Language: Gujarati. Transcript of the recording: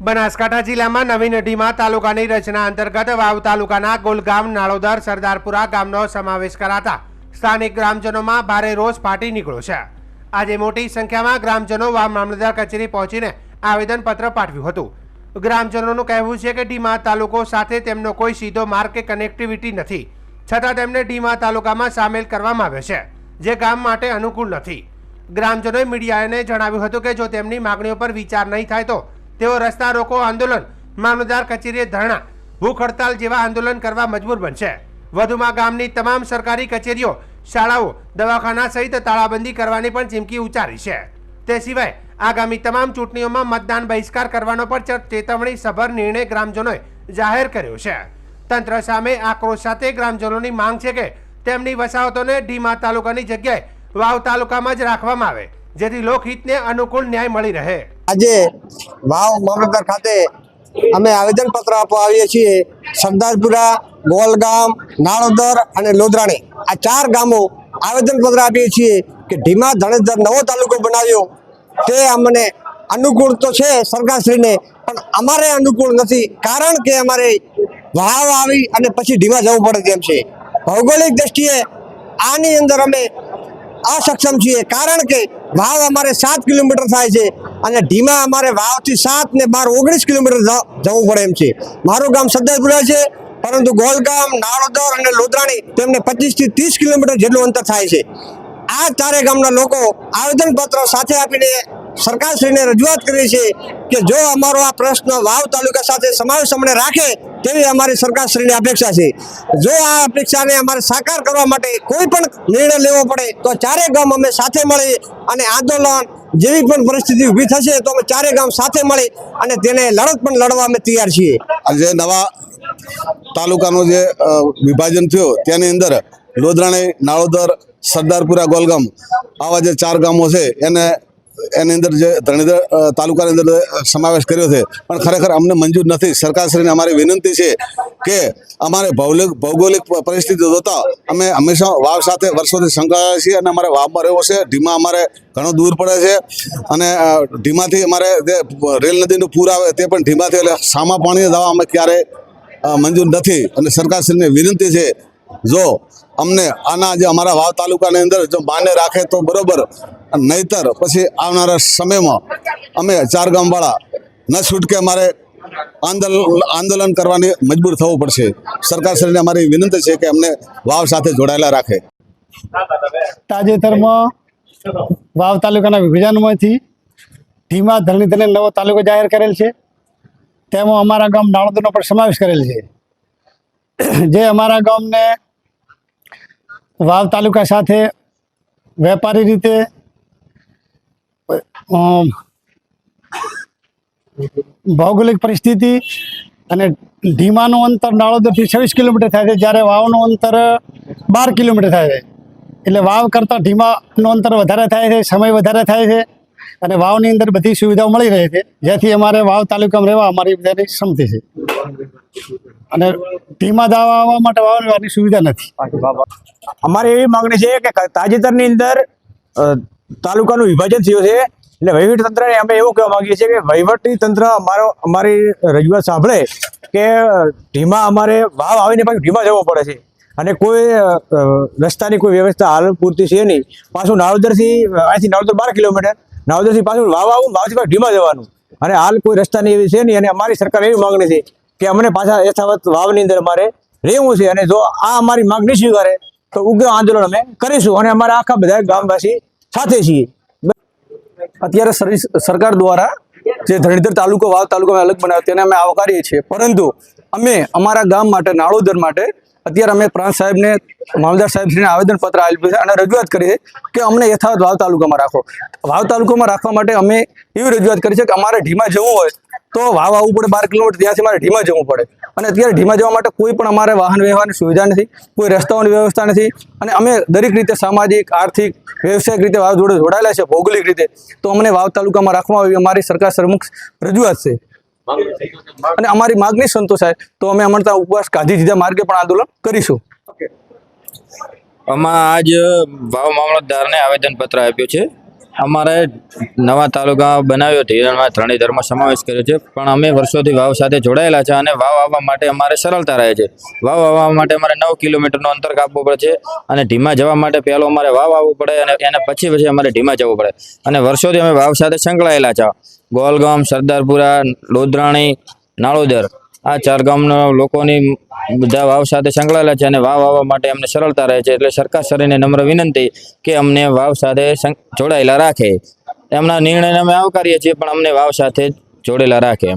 બનાસકાંઠા જિલ્લામાં નવીન અઢીમાં તાલુકાની રચના અંતર્ગત વાવ તાલુકાના ગોલગામ, નાળોદર, સરદારપુરા ગામનો સમાવેશ કરાતા સ્થાનિક ગ્રામજનોમાં ભારે રોષ ફાટી નીકળ્યો છે. આજે મોટી સંખ્યામાં ગ્રામજનો વાવ મામલતદાર કચેરી પહોંચીને આવેદનપત્ર પાઠવ્યું હતું. ગ્રામજનોનું કહેવું છે કે ડીમા તાલુકો સાથે તેમનો કોઈ સીધો માર્ગ કે કનેક્ટિવિટી નથી. છતાં તેમને ડીમા તાલુકામાં સામેલ કરવામાં આવ્યો છે, જે ગામ માટે અનુકૂળ નથી. ગ્રામજનોએ મીડિયાને જણાવ્યું હતું કે જો તેમની માગણીઓ પર વિચાર નહીં થાય તો તેઓ રસ્તા રોકો આંદોલન, મામલતદાર કચેરીએ ધરણા, ભૂખ હડતાલ જેવા આંદોલન કરવા મજબૂર બનશે. વધુમાં ગામની તમામ સરકારી કચેરીઓ, શાળાઓ, દવાખાના સહિત તાળાબંધી કરવાની પણ ચીમકી ઉચ્ચારી છે. તે સિવાય આગામી તમામ ચૂંટણીઓમાં મતદાન બહિષ્કાર કરવાનો પણ ચેતવણી સભર નિર્ણય ગ્રામજનોએ જાહેર કર્યો છે. તંત્ર સામે આક્રોશ સાથે ગ્રામજનોની માંગ છે કે તેમની વસાહતોને ઢીમા તાલુકાની જગ્યાએ વાવ તાલુકામાં જ રાખવામાં આવે. જેથી લોકહિતને અનુકૂળ ન્યાય મળી રહે. આજે વાવ મામલતદાર ખાતે અમે આવેદનપત્ર આપવા આવીએ છીએ. સરદારપુરા, ગોલગામ નાળોદર અને લોધરાણી આ ચાર ગામો આવેદનપત્ર આપીએ છીએ કે ઢીમા ધણેધર નવો તાલુકો બનાવ્યો. તે અમને અનુકૂળ તો છે સરકારશ્રીને, પણ અમારે અનુકૂળ નથી કારણ કે અમારે વાવ આવી અને પછી ઢીમા જવું પડે તેમ છે. ભૌગોલિક દ્રષ્ટિએ આની અંદર અમે અસક્ષમ છીએ કારણ કે વાવ અમારે સાત કિલોમીટર થાય છે અને ધીમા અમારે વાવથી સાત ને બાર ઓગણીસ કિલોમીટર જવું પડે એમ છે. મારું ગામ સરદારપુરા છે, પરંતુ ગોલગામ, નાળોદર અને લોદરાણી તેમને પચીસથી ત્રીસ કિલોમીટર જેટલું અંતર થાય છે. આ ચારે ગામના લોકો આવેદનપત્ર સાથે આપીને સરકારશ્રીને રજૂઆત કરી છે કે જો અમારો આ પ્રશ્ન વાવ તાલુકા સાથે સમાવેશ અમને રાખે તેવી અમારી સરકારશ્રીની અપેક્ષા છે. જો આ અપેક્ષાને અમારે સાકાર કરવા માટે કોઈ પણ નિર્ણય લેવો પડે તો ચારે ગામ અમે સાથે મળી અને આંદોલન જેવી પણ પરિસ્થિતિ ઊભી થશે તો અમે ચારે ગામ સાથે મળી અને તેને લડત પણ લડવા અમે તૈયાર છીએ. આજે નવા તાલુકાનું જે વિભાજન થયું તેની અંદર લોધરાણી, નાળોદર, સરદારપુરા, ગોલગામ આવા જે ચાર ગામો છે એને એની અંદર જે ધરણીધર તાલુકાની અંદર સમાવેશ કર્યો છે. પણ ખરેખર અમને મંજૂર નથી. સરકારશ્રીને અમારી વિનંતી છે કે અમારે ભૌગોલિક ભૌગોલિક પરિસ્થિતિ જોતા અમે હંમેશા વાવ સાથે વર્ષોથી સંકળાયેલા છીએ અને અમારે વાવમાં રહેવો છે. ઢીમા અમારે ઘણો દૂર પડે છે અને ઢીમાથી અમારે જે રેલ નદીનું પૂર આવે તે પણ ઢીમાથી એટલે સામા પાણીએ જવા અમે ક્યારેય મંજૂર નથી. અને સરકારશ્રીને વિનંતી છે, જો અમને આના જે અમારા વાવ તાલુકાની અંદર જો માન્ય રાખે તો બરોબર. નહીતર પછી આવનારા સમયમાં અમે ચાર ગામવાળા ન છૂટકે અમારે આંદોલન આંદોલન કરવાની મજબૂર થવું પડશે. સરકારશ્રીને અમારી વિનંતી છે કે અમને વાવ સાથે જોડાયેલા રાખે. તાજેતરમાં વાવ તાલુકાના વિભાજનમાંથી ધીમા ધરણીધરને નવો તાલુકો જાહેર કરેલ છે. તેમાં અમારા ગામ નાળોદરનો પણ સમાવેશ કરેલ છે. જે અમારા ગામને વાવ તાલુકા સાથે વેપારી રીતે ભૌગોલિક પરિસ્થિતિ અને ધીમાનું અંતર નાળોદરથી છવ્વીસ કિલોમીટર થાય છે, જ્યારે વાવનું અંતર બાર કિલોમીટર થાય છે. એટલે વાવ કરતાં ધીમાનું અંતર વધારે થાય છે, સમય વધારે થાય છે અને વાવની અંદર બધી સુવિધાઓ મળી રહે છે. જેથી અમારે વાવ તાલુકામાં રહેવા અમારી બધાની ક્ષમતિ છે. અને ધીમા દાવા આવવા માટે વાવની સુવિધા નથી. અમારી એવી માંગણી છે કે તાજેતરની અંદર તાલુકાનું વિભાજન થયું છે. એટલે વહીવટી તંત્રને અમે એવું કહેવા માંગીએ છીએ કે વહીવટી તંત્ર અમારો, અમારી રજૂઆત સાંભળે કે ધીમા અમારે વાવ આવીને પાછું ધીમા જવો પડે છે. અને કોઈ રસ્તાની કોઈ વ્યવસ્થા હાલ પૂરતી છે નહીં. પાછું નાવદરથી અહીંથી નાવદર બાર કિલોમીટર. નાવદરથી પાછું વાવ આવું, વાવથી પાછું ધીમા જવાનું. અને હાલ કોઈ રસ્તાની એવી છે નહીં અને અમારી સરકાર એવી માંગણી છે કે અમને પાછા યથાવત વાવની અંદર અમારે રહેવું છે. અને જો આ અમારી માગણી સ્વીકારે, તો ઉગ્ર આંદોલન અમે કરીશું. અને અમારા આખા બધા ગામવાસી સાથે છીએ. અત્યારે સરી- સરકાર દ્વારા જે ધરણીધર તાલુકો, વાવ તાલુકો અમે અલગ બનાવ્યો તેને અમે આવકારીએ છીએ. પરંતુ અમે અમારા ગામ માટે, નાળોદર માટે અત્યારે અમે પ્રાંત સાહેબને, મામલદાર સાહેબશ્રીને આવેદનપત્ર આપ્યું છે અને રજૂઆત કરી છે કે અમને યથાવત વાવ તાલુકામાં રાખો. વાવ તાલુકામાં રાખવા માટે અમે એવી રજૂઆત કરી છે કે અમારે ઢીમા જવું હોય તો વાવ આવવું પડે બાર કિલોમીટર ત્યાંથી મારે ઢીમા જવું પડે. અને અત્યારે ઢીમા જવા માટે કોઈ પણ અમારે વાહન વ્યવહારની સુવિધા નથી, કોઈ રસ્તાઓની વ્યવસ્થા નથી. અને અમે દરેક રીતે સામાજિક, આર્થિક, વ્યવસાયિક રીતે વાવ જોડે જોડાયેલા છે, ભૌગોલિક રીતે. તો અમને વાવ તાલુકામાં રાખવામાં આવી અમારી સરકાર સમક્ષ રજૂઆત છે. અને અમારી માગણી સંતોષાય તો અમે અમરતા ઉપવાસ કાઢી દીધા, માર્ગે પણ આંદોલન કરીશું. આમાં આજ વાવ મામલતદારને આવેદનપત્ર આપ્યું છે. અમારે નવા તાલુકા બનાવ્યો ધિરણમાં ત્રણેય ધર્મ સમાવેશ કર્યો છે. પણ અમે વર્ષોથી વાવ સાથે જોડાયેલા છે અને વાવ આવવા માટે અમારે સરળતા રહે છે. વાવ આવવા માટે અમારે નવ કિલોમીટરનું અંતર કાપવું પડે છે અને ઢીમા જવા માટે પહેલો અમારે વાવ આવવું પડે અને એના પછી પછી અમારે ઢીમા જવું પડે. અને વર્ષોથી અમે વાવ સાથે સંકળાયેલા છે. ગોલગામ, સરદારપુરા, લોધરાણી, નાળોદર આ ચાર ગામના લોકોની બધા વાવ સાથે સંકળાયેલા છે અને વાવ આવવા માટે અમને સરળતા રહે છે એટલે સરકાર શ્રીને નમ્ર વિનંતી કે અમને વાવ સાથે જોડાયેલા રાખે. એમના નિર્ણયને અમે આવકારીએ છીએ, પણ અમને વાવ સાથે જોડેલા રાખે